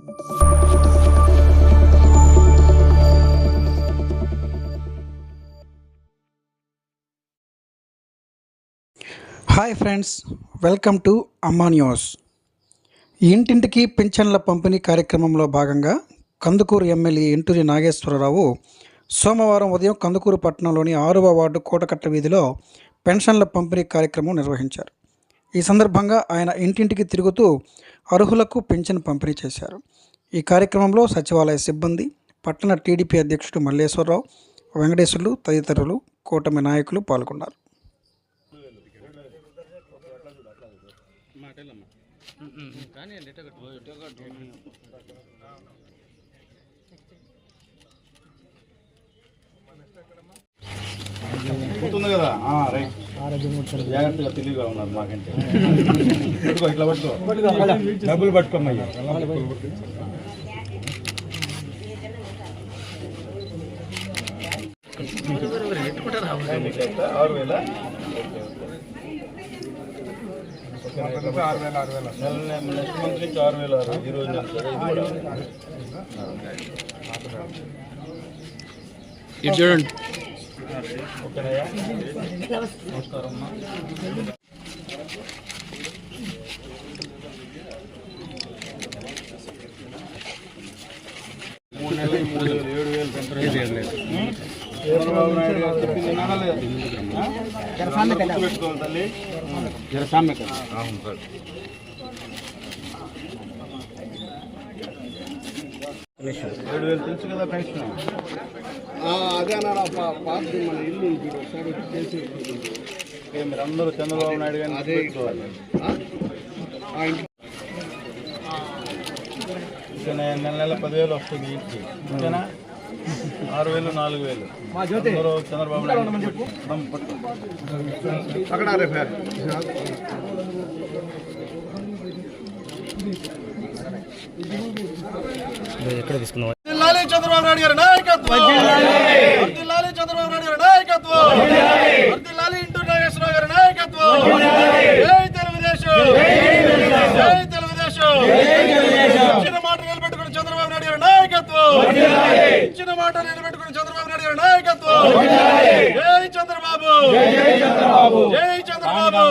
Hi friends welcome to Amma news. ఇంటింటికి పింఛన్ల పంపిణీ కార్యక్రమంలో భాగంగా కందుకూరు ఎమ్మెల్యే ఇంటూరి నాగేశ్వరరావు సోమవారం ఉదయం కందుకూరు పట్టణంలోని ఆరవ వార్డు కోటకట్ట వీధిలో పెన్షన్ల పంపిణీ కార్యక్రమం నిర్వహించారు. ఈ సందర్భంగా ఆయన ఇంటింటికి తిరుగుతూ అర్హులకు పెన్షన్ పంపిణీ చేశారు. ఈ కార్యక్రమంలో సచివాలయ సిబ్బంది పట్టణ టీడీపీ అధ్యక్షుడు మల్లేశ్వరరావు వెంకటేశ్వర్లు తదితరులు కూటమి నాయకులు పాల్గొన్నారు. కదా? రైట్. జాగ్రత్తగా తెలివిగా ఉన్నారు మాకంటే. పట్టుకో ఇట్లా పట్టుకో. డబ్బులు పట్టుకోమయ్యా ఆరు వేల? నెక్స్ట్ మంత్ నుంచి ఆరు వేల ఆరు ఈ రోజు నుంచి ఇది కూడా ఇది చూడండి ఓకేనయ్యా. నమస్కారం ఏడు వేలు చంద్రబాబు నాయుడు గారు చెప్పింది తల్లి సార్ ఏడు వేలు తెలుసు కదా పెన్షన్ అదే అన్న పాత మన ఇల్లు ఉంది చూడు, ఒకసారి చేసి ఓకే, మీరందరూ చంద్రబాబు నాయుడు గారిని నెల నెల పదివేలు వస్తుంది ఇంటికి. ఓకేనా ఆరు వేలు నాలుగు వేలు అందరూ చంద్రబాబు నాయుడు. అక్కడ రేపు వర్ధిల్లాలి చంద్రబాబు నాయుడు గారి నాయకత్వం. చంద్రబాబు నాయుడు గారి నాయకత్వం. వర్ధిల్లాలి ఇంటూ నాగేశ్వరరావు గారి నాయకత్వం. జై తెలుగుదేశం. జై తెలుగుదేశం. ఇచ్చిన మాట నిలబెట్టుకుని చంద్రబాబు నాయుడు గారి నాయకత్వం. ఇచ్చిన మాట నిలబెట్టుకుని చంద్రబాబు నాయుడు గారి నాయకత్వం. జై చంద్రబాబు. జై చంద్రబాబు.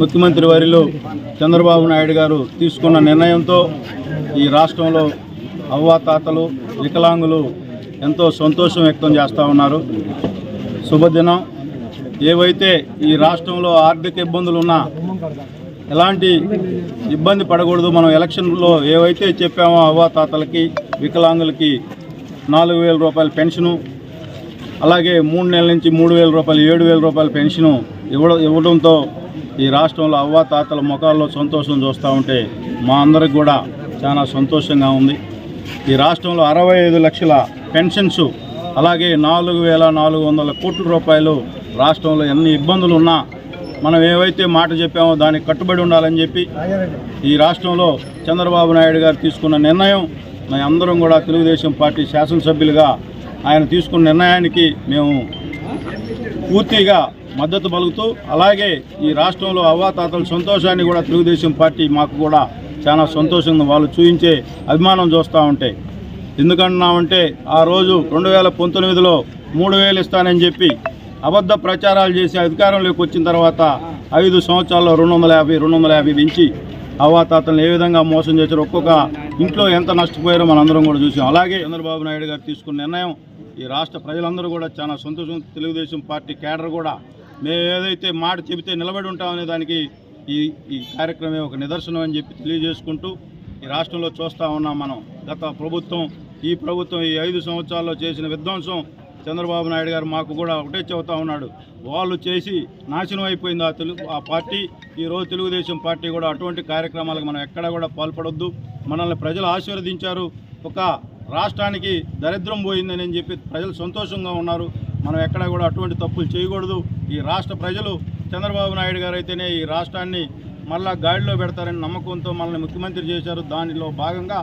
ముఖ్యమంత్రి వారిలో చంద్రబాబు నాయుడు గారు తీసుకున్న నిర్ణయంతో ఈ రాష్ట్రంలో అవ్వాతాతలు వికలాంగులు ఎంతో సంతోషం వ్యక్తం చేస్తూ ఉన్నారు. శుభదినం. ఏవైతే ఈ రాష్ట్రంలో ఆర్థిక ఇబ్బందులు ఉన్నా ఎలాంటి ఇబ్బంది పడకూడదు. మనం ఎలక్షన్లో ఏవైతే చెప్పామో అవ్వాతాతలకి వికలాంగులకి నాలుగు వేల రూపాయల పెన్షను అలాగే మూడు నెలల నుంచి మూడు వేల రూపాయలు ఏడు వేల రూపాయల పెన్షను ఇవ్వడం ఇవ్వడంతో ఈ రాష్ట్రంలో అవ్వాతాతల ముఖాల్లో సంతోషం చూస్తూ ఉంటే మా అందరికి కూడా చాలా సంతోషంగా ఉంది. ఈ రాష్ట్రంలో అరవై ఐదు లక్షల పెన్షన్స్ అలాగే నాలుగు వేల నాలుగు వందల కోట్ల రూపాయలు రాష్ట్రంలో ఎన్ని ఇబ్బందులు ఉన్నా మనం ఏవైతే మాట చెప్పామో దానికి కట్టుబడి ఉండాలని చెప్పి ఈ రాష్ట్రంలో చంద్రబాబు నాయుడు గారు తీసుకున్న నిర్ణయం మేము అందరం కూడా తెలుగుదేశం పార్టీ శాసనసభ్యులుగా ఆయన తీసుకున్న నిర్ణయానికి మేము పూర్తిగా మద్దతు పలుకుతూ అలాగే ఈ రాష్ట్రంలో అవ్వాతాతల సంతోషాన్ని కూడా తెలుగుదేశం పార్టీ మాకు కూడా చాలా సంతోషంగా వాళ్ళు చూపించే అభిమానం చూస్తూ ఉంటే. ఎందుకంటున్నామంటే ఆ రోజు రెండు వేల పంతొమ్మిదిలో మూడు వేలు ఇస్తానని చెప్పి అబద్ధ ప్రచారాలు చేసి అధికారంలోకి వచ్చిన తర్వాత ఐదు సంవత్సరాల్లో రెండు వందల యాభై రెండు వందల యాభై పెంచి అవ్వాతాతలను ఏ విధంగా మోసం చేశారు ఒక్కొక్క ఇంట్లో ఎంత నష్టపోయారో మనందరం కూడా చూసాం. అలాగే చంద్రబాబు నాయుడు గారు తీసుకున్న నిర్ణయం ఈ రాష్ట్ర ప్రజలందరూ కూడా చాలా సంతోషం తెలుగుదేశం పార్టీ కేడర్ కూడా మేము ఏదైతే మాట చెబితే నిలబడి ఉంటామనే దానికి ఈ ఈ కార్యక్రమే ఒక నిదర్శనం అని చెప్పి తెలియజేసుకుంటూ ఈ రాష్ట్రంలో చూస్తూ ఉన్నాం మనం. గత ప్రభుత్వం ఈ ప్రభుత్వం ఈ ఐదు సంవత్సరాల్లో చేసిన విధ్వంసం చంద్రబాబు నాయుడు గారు మాకు కూడా ఒకటే చెబుతా ఉన్నాడు. వాళ్ళు చేసి నాశనం అయిపోయింది ఆ తెలుగు ఆ పార్టీ. ఈరోజు తెలుగుదేశం పార్టీ కూడా అటువంటి కార్యక్రమాలకు మనం ఎక్కడా కూడా పాల్పడొద్దు. మనల్ని ప్రజలు ఆశీర్వదించారు. ఒక రాష్ట్రానికి దరిద్రం పోయిందని అని చెప్పి ప్రజలు సంతోషంగా ఉన్నారు. మనం ఎక్కడ కూడా అటువంటి తప్పులు చేయకూడదు. ఈ రాష్ట్ర ప్రజలు చంద్రబాబు నాయుడు గారు అయితేనే ఈ రాష్ట్రాన్ని మళ్ళా గాడిలో పెడతారని నమ్మకంతో మనల్ని ముఖ్యమంత్రి చేశారు. దానిలో భాగంగా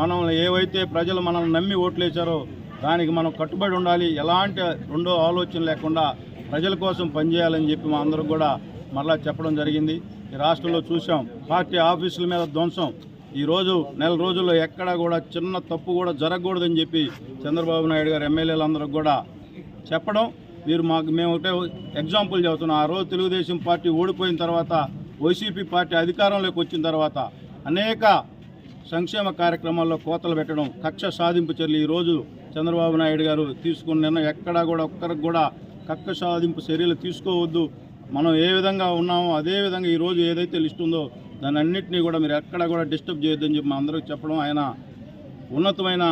మనం ఏవైతే ప్రజలు మనల్ని నమ్మి ఓట్లేశారో దానికి మనం కట్టుబడి ఉండాలి. ఎలాంటి రెండో ఆలోచన లేకుండా ప్రజల కోసం పనిచేయాలని చెప్పి మా అందరూ కూడా మరలా చెప్పడం జరిగింది. ఈ రాష్ట్రంలో చూసాం పార్టీ ఆఫీసుల మీద ధ్వంసం. ఈరోజు నెల రోజుల్లో ఎక్కడా కూడా చిన్న తప్పు కూడా జరగకూడదని చెప్పి చంద్రబాబు నాయుడు గారు ఎమ్మెల్యేలందరూ కూడా చెప్పడం. మీరు మాకు మేము ఒకటే ఎగ్జాంపుల్ చెబుతున్నాం ఆ రోజు తెలుగుదేశం పార్టీ ఓడిపోయిన తర్వాత వైసీపీ పార్టీ అధికారంలోకి వచ్చిన తర్వాత అనేక సంక్షేమ కార్యక్రమాల్లో కోతలు పెట్టడం కక్ష సాధింపు చర్యలు ఈరోజు చంద్రబాబు నాయుడు గారు తీసుకున్న నిర్ణయం. ఎక్కడా కూడా ఒక్కరికి కూడా కక్ష సాధింపు చర్యలు తీసుకోవద్దు. మనం ఏ విధంగా ఉన్నామో అదేవిధంగా ఈరోజు ఏదైతే లిస్ట్ ఉందో దాని అన్నింటినీ కూడా మీరు ఎక్కడ కూడా డిస్టర్బ్ చేయొద్దని చెప్పి మా అందరికి చెప్పడం ఆయన ఉన్నతమైన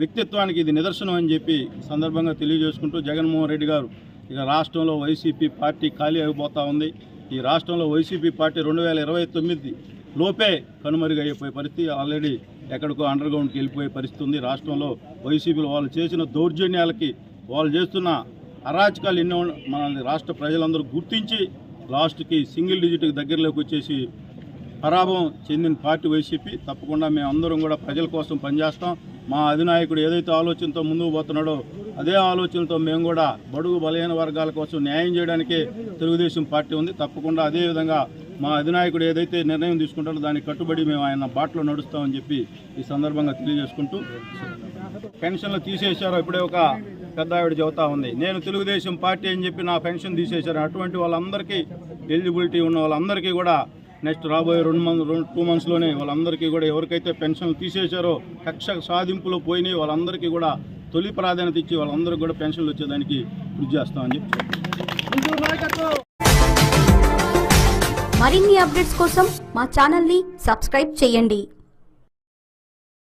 వ్యక్తిత్వానికి ఇది నిదర్శనం అని చెప్పి సందర్భంగా తెలియజేసుకుంటూ జగన్మోహన్ రెడ్డి గారు ఇక రాష్ట్రంలో వైసీపీ పార్టీ ఖాళీ అయిపోతూ ఉంది. ఈ రాష్ట్రంలో వైసీపీ పార్టీ రెండు వేల ఇరవై తొమ్మిది లోపే కనుమరుగైపోయే పరిస్థితి ఆల్రెడీ ఎక్కడికో అండర్ గ్రౌండ్కి వెళ్ళిపోయే పరిస్థితి ఉంది. రాష్ట్రంలో వైసీపీలో వాళ్ళు చేసిన దౌర్జన్యాలకి వాళ్ళు చేస్తున్న అరాచకాలు ఎన్నో మన రాష్ట్ర ప్రజలందరూ గుర్తించి లాస్ట్కి సింగిల్ డిజిట్కి దగ్గరలోకి వచ్చేసి పరాభవం చెందిన పార్టీ వైసీపీ తప్పకుండా మేము అందరం కూడా ప్రజల కోసం పనిచేస్తాం. మా అధినాయకుడు ఏదైతే ఆలోచనతో ముందుకు పోతున్నాడో అదే ఆలోచనతో మేము కూడా బడుగు బలహీన వర్గాల కోసం న్యాయం చేయడానికే తెలుగుదేశం పార్టీ ఉంది. తప్పకుండా అదే విధంగా మా అధినాయకుడు ఏదైతే నిర్ణయం తీసుకుంటాడో దానికి కట్టుబడి మేము ఆయన బాటలో నడుస్తామని చెప్పి ఈ సందర్భంగా తెలియజేసుకుంటూ పెన్షన్లు తీసేశారో. ఇప్పుడే ఒక పెద్ద ఆవిడ చెబుతా ఉంది. నేను తెలుగుదేశం పార్టీ అని చెప్పి నా పెన్షన్ తీసేశారు. అటువంటి వాళ్ళందరికీ ఎలిజిబిలిటీ ఉన్న వాళ్ళందరికీ కూడా నెక్స్ట్ రాబోయే రెండు మంత్ రెండు టూ మంత్స్లోనే వాళ్ళందరికీ కూడా ఎవరికైతే పెన్షన్లు తీసేశారో కక్ష సాధింపులో పోయినాయి వాళ్ళందరికీ కూడా తొలి ప్రాధాన్యత ఇచ్చి వాళ్ళందరికీ కూడా పెన్షన్లు వచ్చేదానికి కృషి చేస్తామని చెప్పి మరిన్ని అప్డేట్స్ కోసం మా ఛానల్ని సబ్స్క్రైబ్ చేయండి.